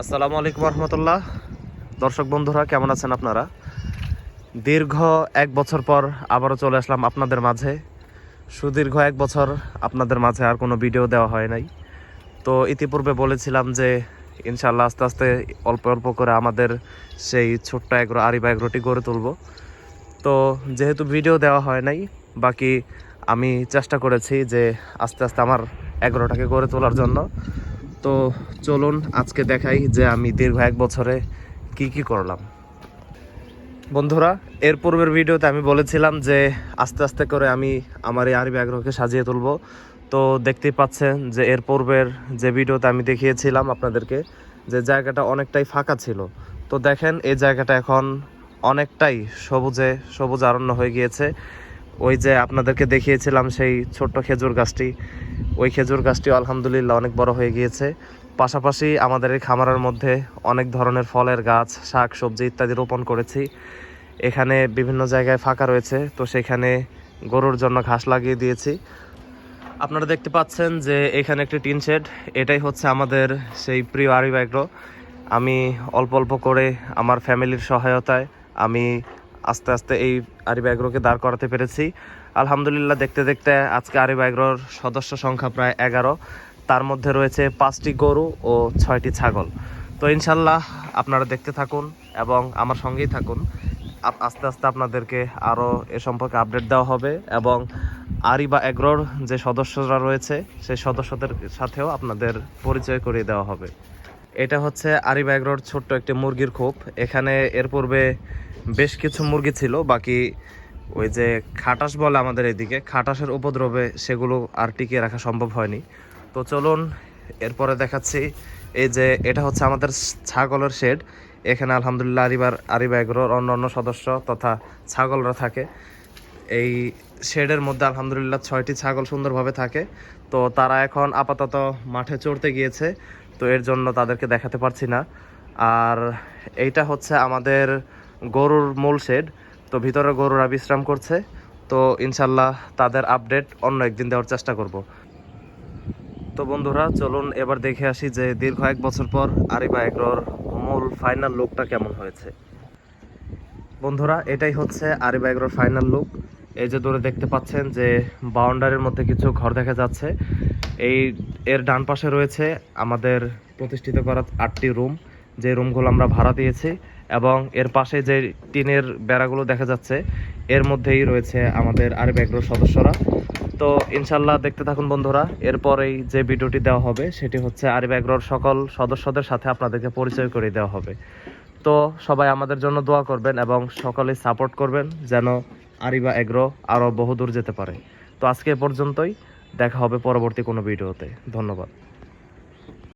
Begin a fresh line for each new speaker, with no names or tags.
আসসালামু আলাইকুম রহমতুল্লাহ। দর্শক বন্ধুরা, কেমন আছেন আপনারা? দীর্ঘ এক বছর পর আবারও চলে আসলাম আপনাদের মাঝে। সুদীর্ঘ এক বছর আপনাদের মাঝে আর কোনো ভিডিও দেওয়া হয় নাই। তো ইতিপূর্বে বলেছিলাম যে ইনশাল্লাহ আস্তে আস্তে অল্প অল্প করে আমাদের সেই ছোট্ট এগ্রো আরিবা এগ্রোটি গড়ে তুলব। তো যেহেতু ভিডিও দেওয়া হয় নাই, বাকি আমি চেষ্টা করেছি যে আস্তে আস্তে আমার এগ্রোটাকে গড়ে তোলার জন্য। তো চলুন আজকে দেখাই যে আমি দীর্ঘ এক বছরে কি কি করলাম। বন্ধুরা, এর পূর্বের ভিডিওতে আমি বলেছিলাম যে আস্তে আস্তে করে আমি আমার এই আরবি আগ্রহকে সাজিয়ে তুলব। তো দেখতেই পাচ্ছেন যে এর পূর্বের যে ভিডিওতে আমি দেখিয়েছিলাম আপনাদেরকে যে জায়গাটা অনেকটাই ফাঁকা ছিল। তো দেখেন, এই জায়গাটা এখন অনেকটাই সবুজে, সবুজ আরণ্য হয়ে গিয়েছে। ওই যে আপনাদেরকে দেখিয়েছিলাম সেই ছোট্ট খেজুর গাছটি। ওই খেজুর গাছটি আলহামদুলিল্লাহ অনেক বড় হয়ে গিয়েছে। পাশাপাশি আমাদের এই খামারের মধ্যে অনেক ধরনের ফলের গাছ, শাক, সবজি ইত্যাদি রোপণ করেছি। এখানে বিভিন্ন জায়গায় ফাঁকা রয়েছে, তো সেখানে গরুর জন্য ঘাস লাগিয়ে দিয়েছি। আপনারা দেখতে পাচ্ছেন যে এখানে একটি টিন শেড। এটাই হচ্ছে আমাদের সেই প্রিয় আরিবাইগ্রো আমি অল্প অল্প করে আমার ফ্যামিলির সহায়তায় আমি আস্তে আস্তে এই আরিবাইগ্রোকে দাঁড় করাতে পেরেছি। আলহামদুলিল্লাহ দেখতে দেখতে আজকে আরিবাইগ্রোর সদস্য সংখ্যা প্রায় এগারো। তার মধ্যে রয়েছে পাঁচটি গরু ও ছয়টি ছাগল। তো ইনশাল্লাহ আপনারা দেখতে থাকুন এবং আমার সঙ্গেই থাকুন। আস্তে আস্তে আপনাদেরকে আরও এ সম্পর্কে আপডেট দেওয়া হবে এবং আরিবা এগ্রোর যে সদস্যরা রয়েছে, সেই সদস্যদের সাথেও আপনাদের পরিচয় করিয়ে দেওয়া হবে। এটা হচ্ছে আরিবা এগ্রোর ছোট্ট একটি মুরগির খোপ। এখানে এর পূর্বে বেশ কিছু মুরগি ছিল, বাকি ওই যে খাটাস বলে আমাদের এদিকে, খাটাসের উপদ্রবে সেগুলো আর টিকিয়ে রাখা সম্ভব হয়নি। তো চলুন, এরপরে দেখাচ্ছি এই যে এটা হচ্ছে আমাদের ছাগলের শেড। এখানে আলহামদুলিল্লাহ আরিবার, আরিবা এগ্রোর অন্য অন্য সদস্য তথা ছাগলরা থাকে। এই শেডের মধ্যে আলহামদুলিল্লাহ ছয়টি ছাগল সুন্দরভাবে থাকে। তো তারা এখন আপাতত মাঠে চড়তে গিয়েছে। তো এর জন্য তাদেরকে দেখাতে পারছি না। আর এইটা হচ্ছে আমাদের গরুর মূল শেড তো ভিতরে গরুরা বিশ্রাম করছে। তো ইনশাল্লাহ তাদের আপডেট অন্য একদিন দেওয়ার চেষ্টা করব। তো বন্ধুরা, চলুন এবার দেখে আসি যে দীর্ঘ এক বছর পর আরিবা এগ্রোর মূল ফাইনাল লুকটা কেমন হয়েছে। বন্ধুরা, এটাই হচ্ছে আরিবা এগ্রোর ফাইনাল লুক এই যে দূরে দেখতে পাচ্ছেন যে বাউন্ডারির মধ্যে কিছু ঘর দেখা যাচ্ছে। এই এর ডান পাশে রয়েছে আমাদের প্রতিষ্ঠিত করা আটটি রুম। যে রুমগুলো আমরা ভাড়া দিয়েছি এবং এর পাশে যে টিনের বেড়াগুলো দেখা যাচ্ছে, এর মধ্যেই রয়েছে আমাদের আরব এগ্রোর সদস্যরা। তো ইনশাল্লাহ দেখতে থাকুন বন্ধুরা, এরপরেই যে ভিডিওটি দেওয়া হবে সেটি হচ্ছে আরব এগ্রোর সকল সদস্যদের সাথে আপনাদেরকে পরিচয় করে দেওয়া হবে। তো সবাই আমাদের জন্য দোয়া করবেন এবং সকলে সাপোর্ট করবেন যেন আরিবা এগ্রো আরও বহুদূর যেতে পারে। তো আজকে পর্যন্তই। দেখা হবে পরবর্তী কোনো ভিডিওতে। ধন্যবাদ।